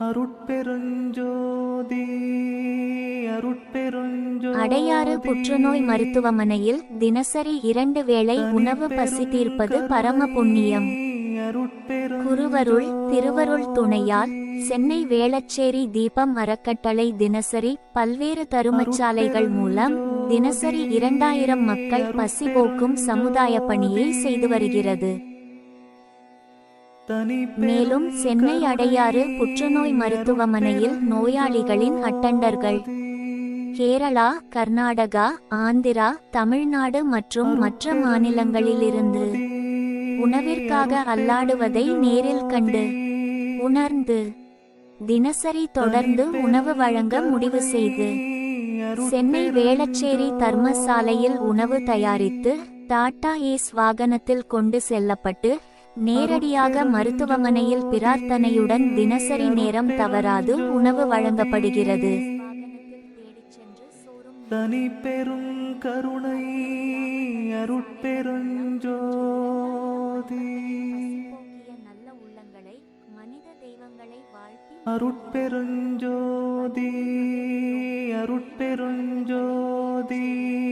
அருட்பெருஞ்சோதி அடையாறு புற்றுநோய் மருத்துவமனையில் தினசரி இரண்டு வேளை உணவு பசி தீர்ப்பது பரம புண்ணியம் குருவருள் திருவருள் துணையால் சென்னை வேளச்சேரி தீபம் அறக்கட்டளை தினசரி பல்வேறு தருமச்சாலைகள் மூலம் தினசரி இரண்டாயிரம் மக்கள் பசி போக்கும் சமுதாய பணியை செய்து வருகிறது. மேலும் சென்னை அடையாறு புற்றுநோய் மருத்துவமனையில் நோயாளிகளின் அட்டண்டர்கள். கேரளா கர்நாடகா ஆந்திரா தமிழ்நாடு மற்றும் மற்ற மாநிலங்களிலிருந்து உணவிற்காக அல்லாடுவதை நேரில் கண்டு உணர்ந்து தினசரி தொடர்ந்து உணவு வழங்க முடிவு செய்து சென்னை வேளச்சேரி தர்மசாலையில் உணவு தயாரித்து டாடா ஏஸ் வாகனத்தில் கொண்டு செல்லப்பட்டு நேரடியாக மருத்துவமனையில் பிரார்த்தனையுடன் தினசரி நேரம் தவறாது உணவு வழங்கப்படுகிறது. தனி பெரும் கருணை அருட்பெருஞ்சோதி நல்ல உள்ளங்களை மனித தெய்வங்களை வாழ்த்தி அருட்பெருஞ்சோதி. அருட்பெருஞ்சோதி.